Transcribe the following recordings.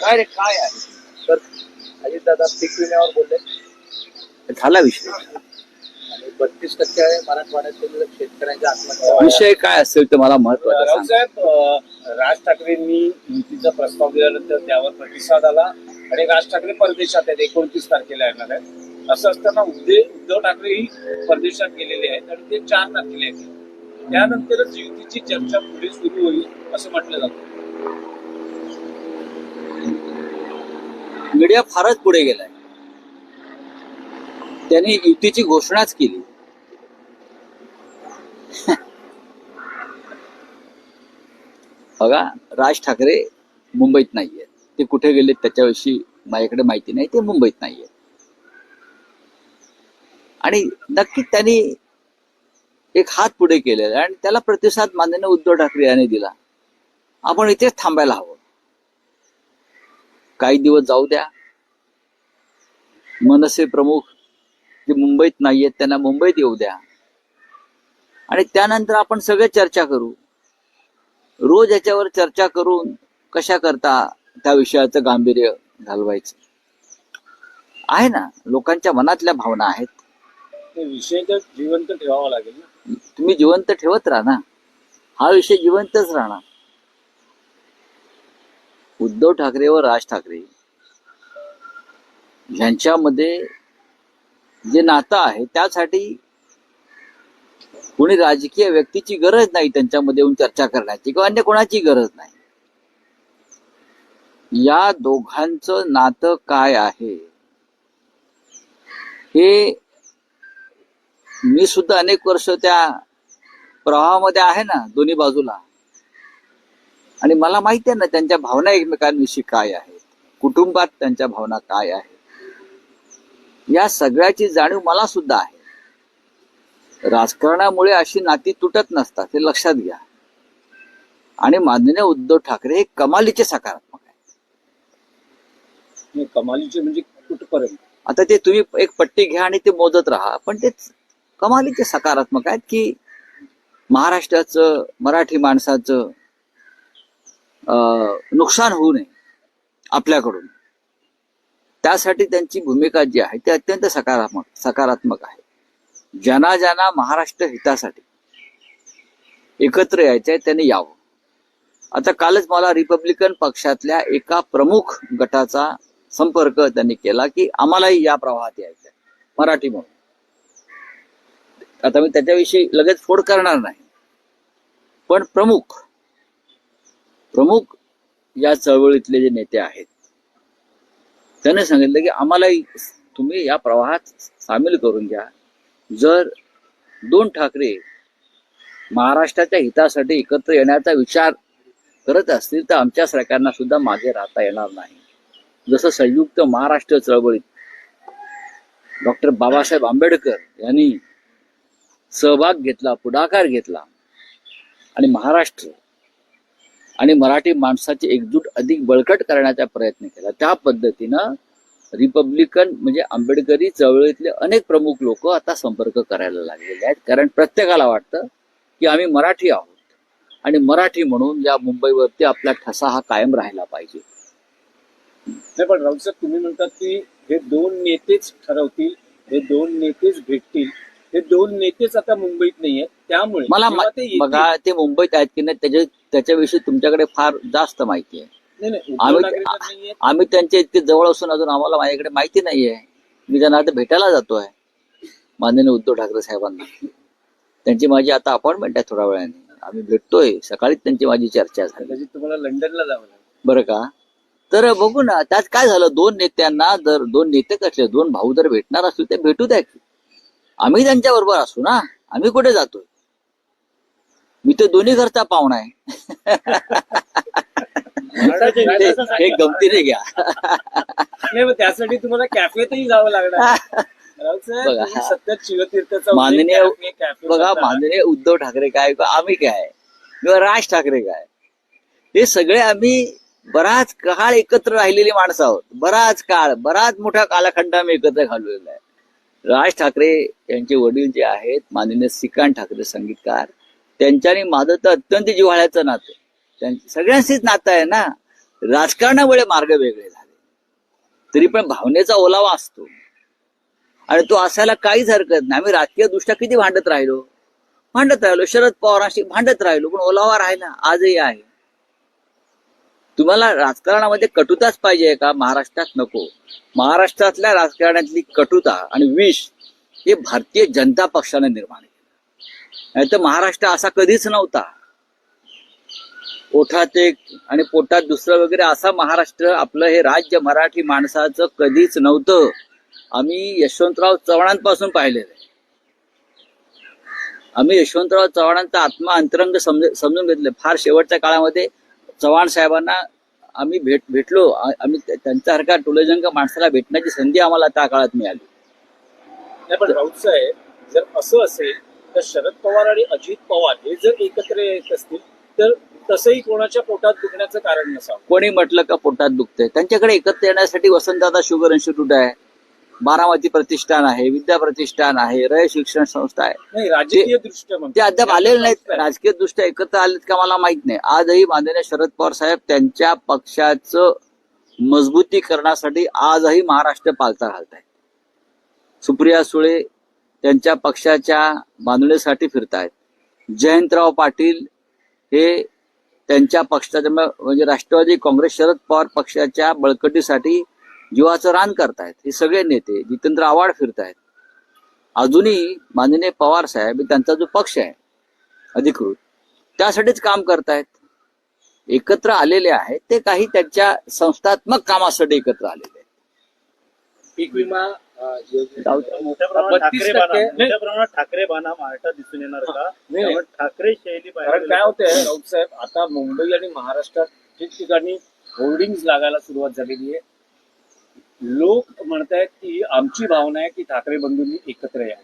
काय रे काय आहे? तर अजितदादा पीक विम्यावर बोलले. झाला विषय. आणि बत्तीस टक्के मराठवाड्यातील शेतकऱ्यांच्या आत्महत्या विषय काय असेल ते मला महत्वाचं अं, राज ठाकरेंनी युतीचा प्रस्ताव दिल्यानंतर त्यावर प्रतिसाद आला. आणि राज ठाकरे परदेशात आहेत एकोणतीस तारखेला येणार आहेत. असं असताना उद्धव उद्धव ठाकरे ही परदेशात गेलेले आहेत आणि ते चार तारखेला येतील. त्यानंतरच युतीची चर्चा पुढे सुरू होईल असं म्हटलं जात. मीडिया फारच पुढे गेलाय. त्यांनी युतीची घोषणाच केली. बघा राज ठाकरे मुंबईत नाहीये. ते कुठे गेले त्याच्याविषयी माझ्याकडे माहिती नाही ते मुंबईत नाहीये. आणि नक्की त्यांनी एक हात पुढे केलेला आहे आणि त्याला प्रतिसाद माननीय उद्धव ठाकरे यांनी दिला. आपण इथेच थांबायला हवं. काही दिवस जाऊ द्या. मनसे प्रमुख जे मुंबईत नाहीयेत त्यांना मुंबईत येऊ द्या. आणि त्यानंतर आपण सगळे चर्चा करू. रोज याच्यावर चर्चा करून कशा करता त्या विषयाचं गांभीर्य घालवायचं. आहे ना? लोकांच्या मनातल्या भावना आहेत. ते विषय तर जिवंत ठेवावा लागेल ना. तुम्ही जिवंत ठेवत राहा ना हा विषय जिवंतच राहणार. उद्धव ठाकरे व राज ठाकरे यांच्यामध्ये जे नातं आहे त्यासाठी कोणी राजकीय व्यक्तीची गरज नाही त्यांच्यामध्ये येऊन चर्चा करण्याची किंवा अन्य कोणाची गरज नाही. या दोघांचं नातं काय आहे? हे मी सुद्धा अनेक वर्ष त्या प्रवाहामध्ये आहे ना दोन्ही बाजूला. आणि मला माहिती आहे ना त्यांच्या भावना एकमेकांविषयी काय आहेत? कुटुंबात त्यांच्या भावना काय आहेत? या सगळ्याची जाणीव मला सुद्धा आहे. राजकारणामुळे अशी नाती तुटत नसतात हे लक्षात घ्या. आणि माननीय उद्धव ठाकरे हे कमालीचे सकारात्मक आहेत. हे कमालीचे म्हणजे कुठपर्यंत? आता ते तुम्ही एक पट्टी घ्या आणि ते मोजत राहा पण ते कमालीचे सकारात्मक आहेत की महाराष्ट्राचं मराठी माणसाचं नुकसान होऊ नये आपल्याकडून. त्यासाठी त्यांची भूमिका जी आहे ती अत्यंत सकारात्मक सकारात्मक आहे. ज्यांना ज्यांना महाराष्ट्र हितासाठी एकत्र यायचंय त्यांनी यावं. आता कालच मला रिपब्लिकन पक्षातल्या एका प्रमुख गटाचा संपर्क त्यांनी केला की आम्हालाही या प्रवाहात यायचंय आहे मराठी म्हणून. आता मी त्याच्याविषयी लगेच फोड करणार नाही. पण प्रमुख प्रमुख या चळवळीतले जे नेते आहेत त्याने सांगितलं की आम्हालाही तुम्ही या प्रवाहात सामील करून घ्या. जर दोन ठाकरे महाराष्ट्राच्या हितासाठी एकत्र येण्याचा विचार करत असतील तर आमच्या सरकारना सुद्धा मागे राहता येणार नाही. जसं संयुक्त महाराष्ट्र चळवळीत डॉक्टर बाबासाहेब आंबेडकर यांनी सहभाग घेतला पुढाकार घेतला. आणि महाराष्ट्र आणि मराठी माणसाची एकजूट अधिक बळकट करण्याचा प्रयत्न केला. त्या पद्धतीनं रिपब्लिकन म्हणजे आंबेडकरी चळवळीतले अनेक प्रमुख लोक आता संपर्क करायला लागलेले आहेत. कारण प्रत्येकाला वाटतं की आम्ही मराठी आहोत. आणि मराठी म्हणून या मुंबईवरती आपला ठसा हा कायम राहिला पाहिजे. नाही पण राऊतसाहेब तुम्ही म्हणतात की हे दोन नेतेच ठरवतील हे दोन नेतेच भेटतील. हे दोन नेतेच आता मुंबईत नाहीयेत. त्यामुळे मला बघा ते मुंबईत आहेत की नाही त्याच्या त्याच्याविषयी तुमच्याकडे फार जास्त माहिती आहे. आम्ही आम्ही त्यांच्या इतके जवळ असून अजून आम्हाला माझ्याकडे माहिती नाहीये. मी त्यांना आता भेटायला जातोय माननीय उद्धव ठाकरे साहेबांना. त्यांची माझी आता अपॉइंटमेंट आहे थोड्या वेळाने. आम्ही भेटतोय. सकाळीच त्यांची माझी चर्चा झाली. तुम्हाला लंडनला जावं बरं का? तर बघू ना त्यात काय झालं? दोन नेत्यांना जर दोन नेते कसले? दोन भाऊ जर भेटणार असतील ते भेटू द्या की. आम्ही त्यांच्या बरोबर असू ना. आम्ही कुठे जातोय? मी तर दोन्ही घरचा पाहुणा आहे. हे गमतीने घ्या. नाही त्यासाठी तुम्हाला कॅफेतही जावं लागणार. बघा. माननीय बघा. माननीय उद्धव ठाकरे काय आम्ही काय? किंवा राज ठाकरे काय? हे सगळे आम्ही बराच काळ एकत्र राहिलेली माणसं आहोत. बराच काळ बराच मोठा कालखंड आम्ही एकत्र घालवलेला आहे. राज ठाकरे यांचे वडील जे आहेत माननीय श्रीकांत ठाकरे संगीतकार त्यांच्यानी माझं तर अत्यंत जिव्हाळ्याचं नातं. त्यांचे सगळ्यांशीच नातं आहे ना. राजकारणामुळे मार्ग वेगळे झाले. तरी पण भावनेचा ओलावा असतो. आणि तो असायला काहीच हरकत नाही. आम्ही राजकीय दृष्ट्या किती भांडत राहिलो? भांडत राहिलो. शरद पवारांशी भांडत राहिलो. पण ओलावा राहिला. आजही आहे. तुम्हाला राजकारणामध्ये कटुताच पाहिजे का? महाराष्ट्रात नको. महाराष्ट्रातल्या राजकारणातली कटुता आणि विष हे भारतीय जनता पक्षाने निर्माण केलं. नाही तर महाराष्ट्र असा कधीच नव्हता. ओठात एक आणि पोटात दुसरं वगैरे असा महाराष्ट्र आपलं हे राज्य मराठी माणसाचं कधीच नव्हतं. आम्ही यशवंतराव चव्हाणांपासून पाहिलेलं आहे. आम्ही यशवंतराव चव्हाणांचा आत्मा अंतरंग समज समजून घेतले. फार शेवटच्या काळामध्ये चव्हाण साहेबांना आम्ही भेट भेटलो. आम्ही त्या- त्यांच्यासारख्या टोलेजंग माणसाला भेटण्याची संधी आम्हाला त्या काळात मिळाली. नाही पण राऊत साहेब जर असं असेल तर शरद पवार आणि अजित पवार हे जर एकत्र येत असतील तर तसंही कोणाच्या पोटात दुखण्याचं कारण नसावं. कोणी म्हटलं का पोटात दुखतंय? त्यांच्याकडे एकत्र येण्यासाठी वसंतदादा शुगर इन्स्टिट्यूट आहे. बारामती प्रतिष्ठान आहे विद्या प्रतिष्ठान आहे रय शिक्षण संस्था आहे. राजकीय दृष्ट्या. ते अद्याप आलेले नाहीत. राजकीय दृष्ट्या. एकत्र आलेत का मला माहीत नाही. आजही माननीय शरद पवार साहेब त्यांच्या पक्षाचं मजबूतीकरणासाठी आजही महाराष्ट्र पालता घालत आहेत सुप्रिया सुळे त्यांच्या पक्षाच्या बांधणीसाठी फिरतायत. जयंतराव पाटील हे त्यांच्या पक्षाच्या म्हणजे राष्ट्रवादी काँग्रेस शरद पवार पक्षाच्या बळकटीसाठी जीवाचं रान करतायत. हे सगळे नेते जितेंद्र आव्हाड फिरतायत. अजूनही माननीय पवार साहेब त्यांचा जो पक्ष आहे अधिकृत त्यासाठीच काम करतायत. एकत्र आलेले आहेत ते काही त्यांच्या संस्थात्मक कामासाठी एकत्र आलेले आहेत. पीक विमा अं, योजनेत जाऊ दे. मोठ्या प्रमाणात 32 ठाकरे बाणा महाराष्ट्रात दिसून येणार का? ठाकरे शैली कारण काय होतंय राऊत साहेब आता मुंबई आणि महाराष्ट्रात ठिकठिकाणी होर्डिंग लागायला सुरुवात झालेली आहे. लोक म्हणतायत की आमची भावना आहे की ठाकरे बंधूंनी एकत्र या.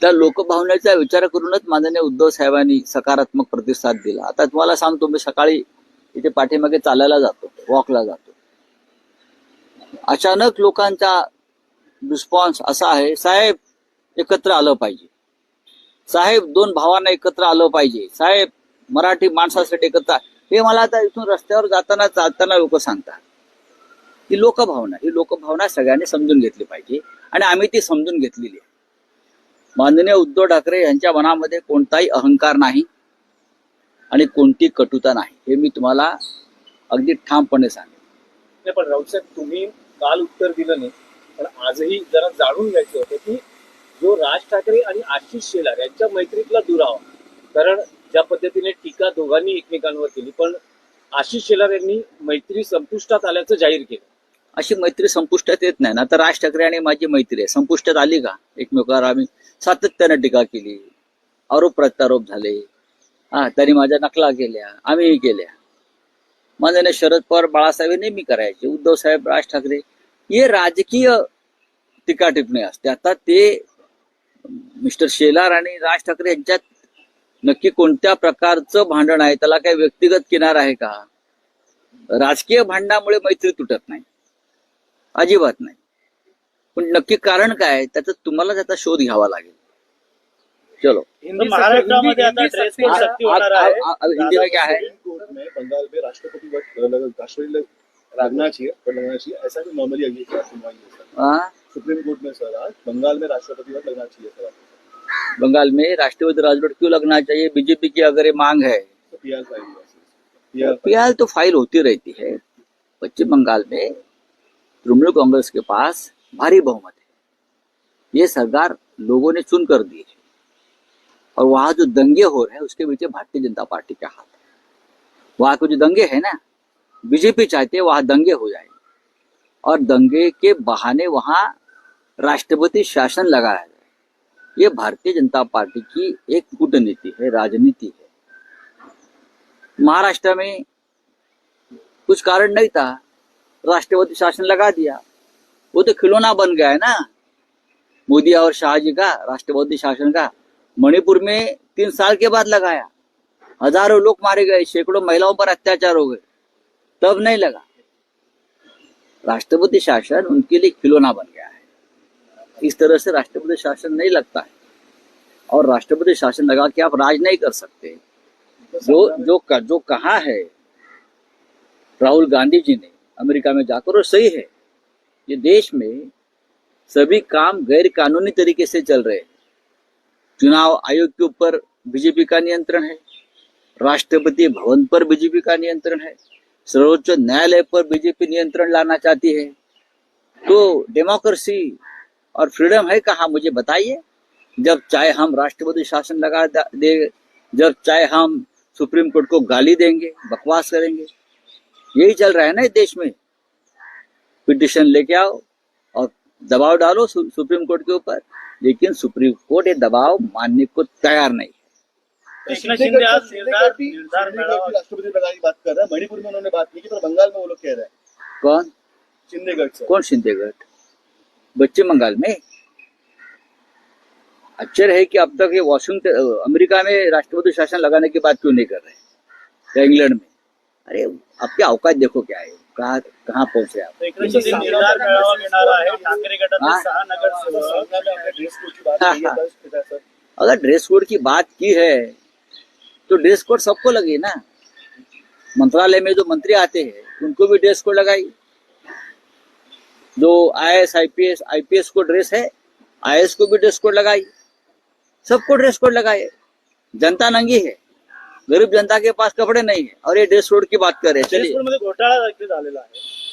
त्या लोकभावनेचा विचार करूनच माननीय उद्धव साहेबांनी सकारात्मक प्रतिसाद दिला. आता तुम्हाला सांगतो मी सकाळी इथे पाठीमागे चालायला जातो वॉकला जातो. अचानक लोकांचा रिस्पॉन्स असा आहे साहेब एकत्र आलं पाहिजे. साहेब दोन भावांना एकत्र आलं पाहिजे. साहेब मराठी माणसासाठी एकत्र हे मला आता इथून रस्त्यावर जाताना चालताना लोक सांगतात. ही लोकभावना ही लोकभावना सगळ्यांनी समजून घेतली पाहिजे आणि आम्ही ती समजून घेतलेली आहे. माननीय उद्धव ठाकरे यांच्या मनामध्ये कोणताही अहंकार नाही आणि कोणती कटुता नाही हे मी तुम्हाला अगदी ठामपणे सांगेन. नाही पण राऊत साहेब तुम्ही काल उत्तर दिलं नाही पण आजही जरा जाणून घ्यायचं होतं की जो राज ठाकरे आणि आशिष शेलार यांच्या मैत्रीतला दुरावा कारण ज्या पद्धतीने टीका दोघांनी एकमेकांवर केली पण आशिष शेलार यांनी मैत्री संपुष्टात आल्याचं जाहीर केलं. अशी मैत्री संपुष्टात येत नाही. ना तर राज ठाकरे आणि माझी मैत्री आहे. संपुष्टात आली का? एकमेकावर आम्ही सातत्यानं टीका केली. आरोप प्रत्यारोप झाले. हा त्यांनी माझ्या नकला केल्या आम्हीही केल्या माननीय शरद पवार बाळासाहेब नेहमी करायचे. उद्धव साहेब राज ठाकरे. हे राजकीय टीका टिप्पणी असते. आता ते मिस्टर शेलार आणि राज ठाकरे यांच्यात नक्की कोणत्या प्रकारचं भांडण आहे? त्याला काही व्यक्तिगत किनार आहे का? राजकीय भांडणामुळे मैत्री तुटत नाही. अजिबात नाही. पण नक्की कारण काय त्याचा तुम्हाला त्याचा शोध घ्यावा लागेल. चलो. तर महाराष्ट्रामध्ये आता हिंदी- ड्रेस कोड आ- होणार आहे. आ- आ- हिंदी में क्या है? सुप्रीम कोर्ट में बंगाल में राष्ट्रपति राष्ट्रपति लग- लगना चाहिए पर लगना चाहिए। ऐसा भी नॉर्मली अगली क्या सुनवाई है सर? हाँ, सुप्रीम कोर्ट में सर आज बंगाल में राष्ट्रपति वक्त लगना चाहिए सर। बंगाल में राष्ट्रपति राजवट क्यों लगना चाहिए? बीजेपी की अगर ये मांग है। तो पी आर फ़ाइल तो फ़ाइल होती रहती है पश्चिम बंगाल में। तृणमूल कांग्रेस के पास भारी बहुमत है। ये सरकार लोगों ने चुन कर दी है। और वहाँ जो दंगे हो रहे हैं, उसके पीछे भारतीय जनता पार्टी का हाथ है। वहाँ के जो दंगे है ना, बीजेपी चाहते है वहाँ दंगे हो जाए। और दंगे के बहाने वहाँ राष्ट्रपति शासन लगाया जाए। ये भारतीय जनता पार्टी की एक कूटनीति है, राजनीति है। महाराष्ट्र में कुछ कारण नहीं था। राष्ट्रपति शासन लगा दिया। वो तो खिलौना बन गया है ना। मोदी और शाहजी का, राष्ट्रपति शासन का, मणिपुर में तीन साल के बाद लगाया। हज़ारों लोग मारे गए, सैकड़ों महिलाओं पर अत्याचार हो गए। तब नहीं लगा। राष्ट्रपति शासन उनके लिए खिलौना बन गया है। इस तरह से राष्ट्रपति शासन नहीं लगता है। और राष्ट्रपति शासन लगा के आप राज नहीं कर सकते। जो जो जो कहा है, राहुल गांधी जी ने अमेरिका में जाकर, और सही है, ये देश में सभी काम गैर कानूनी तरीके से चल रहे हैं। चुनाव आयोग के ऊपर बीजेपी का नियंत्रण है, राष्ट्रपति भवन पर बीजेपी का नियंत्रण है, सर्वोच्च न्यायालय पर बीजेपी नियंत्रण लाना चाहती है। तो डेमोक्रेसी और फ्रीडम है कहा, मुझे बताइए। जब चाहे हम राष्ट्रपति शासन लगा दे, जब चाहे हम सुप्रीम कोर्ट को गाली देंगे, बकवास करेंगे यही चल रहा है ना इस देश में। पिटिशन लेके आओ और दबाव डालो सु, सुप्रीम कोर्ट के ऊपर। लेकिन सुप्रीम कोर्ट ये दबाव मानने को तैयार नहीं है। मणिपुर में उन्होंने बात नहीं की पर बंगाल में वो लोग कह रहे हैं। कौन? शिंदे गट से। कौन शिंदे गट पश्चिम बंगाल में? आश्चर्य है कि अब तक ये वॉशिंगटन अमेरिका में राष्ट्रपति शासन लगाने की बात क्यों नहीं कर रहे? या इंग्लैंड में? अरे आपकी अवकाश देखो क्या है। कहाँ कहाँ पहुँचे आप? हा? है। सर। अगर ड्रेस कोड की बात की है तो ड्रेस कोड सबको लगे ना। मंत्रालय में जो मंत्री आते हैं उनको भी ड्रेस कोड लगाई जो I S I P S I P S को ड्रेस है आई एस को भी ड्रेस कोड लगाई सबको ड्रेस कोड लगाए जनता नंगी है। गरीब जनता के पास कपड़े नहीं है और ये ड्रेस रोड की बात कर रहे हैं। चलिए। घोटाला घोटाळा झालेला आहे.